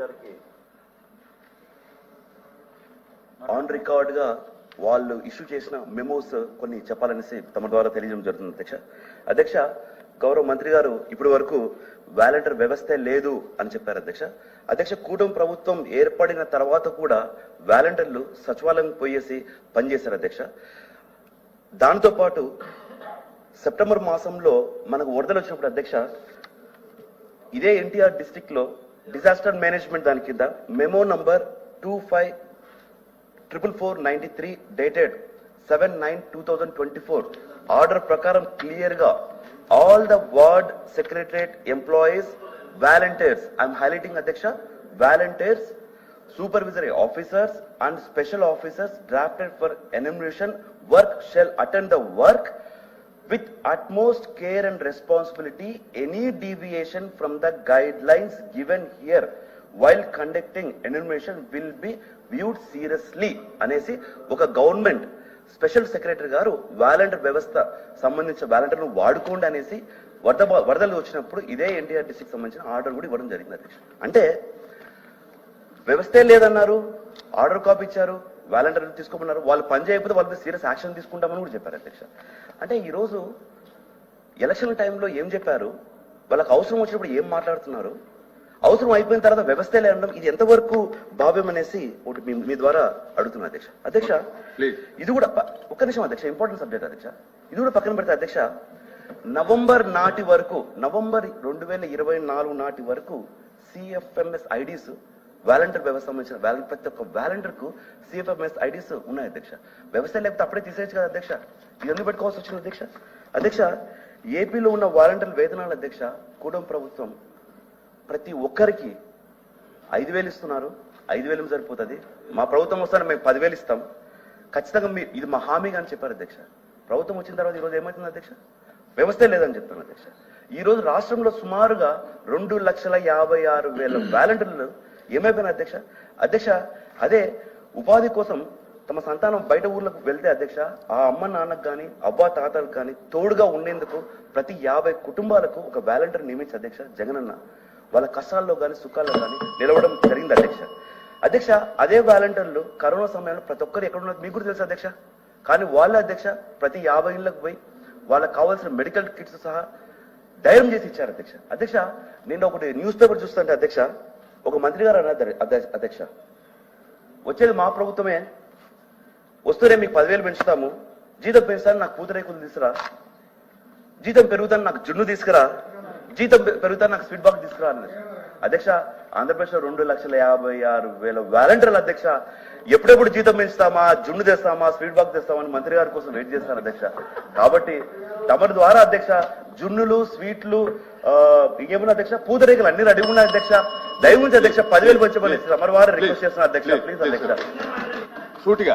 గారికి. ఆన్ రికార్డ్గా వాళ్ళు ఇష్యూ చేసిన మెమోస్ కొన్ని చెప్పాలనేసి తమ ద్వారా తెలియజేయడం జరుగుతుంది అధ్యక్ష. అధ్యక్ష గౌరవ మంత్రి గారు ఇప్పటి వరకు వాలంటీర్ వ్యవస్థే లేదు అని చెప్పారు అధ్యక్ష. అధ్యక్ష కూటమి ప్రభుత్వం ఏర్పడిన తర్వాత కూడా వాలంటీర్లు సచివాలయం పోయేసి పనిచేశారు అధ్యక్ష. దాంతో పాటు సెప్టెంబర్ మాసంలో మనకు వరదలు వచ్చినప్పుడు అధ్యక్ష ఇదే ఎన్టీఆర్ డిస్టిక్లో డిజాస్టర్ మేనేజ్మెంట్ దాని కింద memo number two five triple four ninety three dated seven nine two thousand twenty four order ప్రకారం క్లియర్గా all the ward secretariat employees volunteers I'm highlighting అధ్యక్ష volunteers supervisory officers and special officers drafted for enumeration. Work shall attend the work with utmost care and responsibility any deviation from the guidelines given here while conducting enumeration will be viewed seriously. అనేసి ఒక government special secretary garu volunteer వ్యవస్థ సంబంధించిన వాలంటీర్ను వాడుకోండి అనేసి వరద వరదలు వచ్చినప్పుడు ఇదే ఎన్టీఆర్ డిస్ట్రిక్ట్ సంబంధించిన ఆర్డర్ కూడా ఇవ్వడం జరిగింది. అధ్యక్ష అంటే వ్యవస్థే లేదన్నారు ఆర్డర్ కాపీ ఇచ్చారు. వాలంటీర్ తీసుకోమన్నారు. వాళ్ళు పని చేయకపోతే వాళ్ళ సీరియస్ యాక్షన్ తీసుకుంటామని కూడా చెప్పారు అధ్యక్ష. అంటే ఈ రోజు ఎలక్షన్ టైంలో ఏం చెప్పారు? వాళ్ళకి అవసరం వచ్చినప్పుడు ఏం మాట్లాడుతున్నారు? అవసరం అయిపోయిన తర్వాత వ్యవస్థే లేదనడం ఇది ఎంతవరకు భావ్యం అనేసి ఒకటి మీ- ద్వారా అడుగుతున్నా అధ్యక్ష. అధ్యక్ష. ఇది కూడా ఒక్క నిమిషం అధ్యక్ష ఇంపార్టెంట్ సబ్జెక్ట్ అధ్యక్ష. ఇది కూడా పక్కన పెడితే అధ్యక్ష. నవంబర్ నాటి వరకు నవంబర్ రెండు వేల ఇరవై నాలుగు నాటి వరకు సిఎఫ్ఎంఎస్ ఐడీస్ వాలంటీర్ వ్యవస్థ సంబంధించిన వాలంటీర్ ప్రతి ఒక్క వాలంటీర్కు సిఎఫ్ఎంఎస్ ఐడీస్ ఉన్నాయి అధ్యక్ష. వ్యవస్థ లేకపోతే అప్పుడే తీసేయచ్చు కదా అధ్యక్ష. ఇది ఎందుకు పెట్టుకోవాల్సి వచ్చింది అధ్యక్ష. అధ్యక్ష ఏపీలో ఉన్న వాలంటీర్ వేతనాలు అధ్యక్ష కూడం ప్రభుత్వం ప్రతి ఒక్కరికి ఐదు వేలు ఇస్తున్నారు. ఐదు వేలు సరిపోతుంది? మా ప్రభుత్వం వస్తాను మేము పదివేలు ఇస్తాం. ఖచ్చితంగా మీ ఇది మా హామీగా అని చెప్పారు అధ్యక్ష. ప్రభుత్వం వచ్చిన తర్వాత ఈరోజు ఏమవుతుంది అధ్యక్ష? వ్యవస్థ లేదని చెప్తాను అధ్యక్ష. ఈరోజు రాష్ట్రంలో సుమారుగా రెండు లక్షల యాభై ఆరు వేల వాలంటీర్లు ఏమైపోయినా అధ్యక్ష? అధ్యక్ష అదే ఉపాధి కోసం తమ సంతానం బయట ఊర్లకు వెళ్తే అధ్యక్ష ఆ అమ్మ నాన్నకు కానీ అవ్వ తాతలకు కానీ తోడుగా ఉండేందుకు ప్రతి యాభై కుటుంబాలకు ఒక వాలంటీర్ నియమించి అధ్యక్ష జగనన్న. వాళ్ళ కష్టాల్లో కానీ సుఖాల్లో కానీ నిలవడం జరిగింది అధ్యక్ష. అధ్యక్ష అదే వాలంటీర్లు కరోనా సమయంలో ప్రతి ఒక్కరు ఎక్కడ ఉన్నారు? మీకు తెలుసు అధ్యక్ష? కానీ వాళ్ళ అధ్యక్ష ప్రతి యాభై ఇళ్ళకు పోయి వాళ్ళకి కావాల్సిన మెడికల్ కిట్స్ సహా ధైర్యం చేసి ఇచ్చారు అధ్యక్ష. అధ్యక్ష నేను ఒకటి న్యూస్ పేపర్ చూస్తుంటే అధ్యక్ష ఒక మంత్రి గారు అన్నారు అధ్యక్ష వచ్చేది మా ప్రభుత్వమే. వస్తూనే మీకు పదివేలు పెంచుతాము. జీతం పెంచుతాను నాకు పూతరేకులు తీసుకురా. జీతం పెరుగుతాను నాకు జున్ను తీసుకురా. జీతం పెరుగుతాను నాకు స్వీట్ బాక్స్ తీసుకురా అన్నారు. అధ్యక్ష ఆంధ్రప్రదేశ్లో రెండు లక్షల యాభై ఆరు వేల వాలంటీర్లు అధ్యక్ష. ఎప్పుడెప్పుడు జీతం పెంచుతామా జున్ను తెస్తామా స్వీట్ బాక్స్ తెస్తామని మంత్రి గారి కోసం వెయిట్ చేస్తారు అధ్యక్ష. కాబట్టి తమరి ద్వారా అధ్యక్ష జున్నులు స్వీట్లు ఆ, అధ్యక్ష? పూతరేకులు అన్ని రెడీ ఉన్నాయి అధ్యక్ష. దయ ఉంచి అధ్యక్ష పదివేలు పంచమని తమరి వారు రిక్వెస్ట్ చేస్తున్నారు అధ్యక్ష ప్లీజ్ అధ్యక్ష. సూటిగా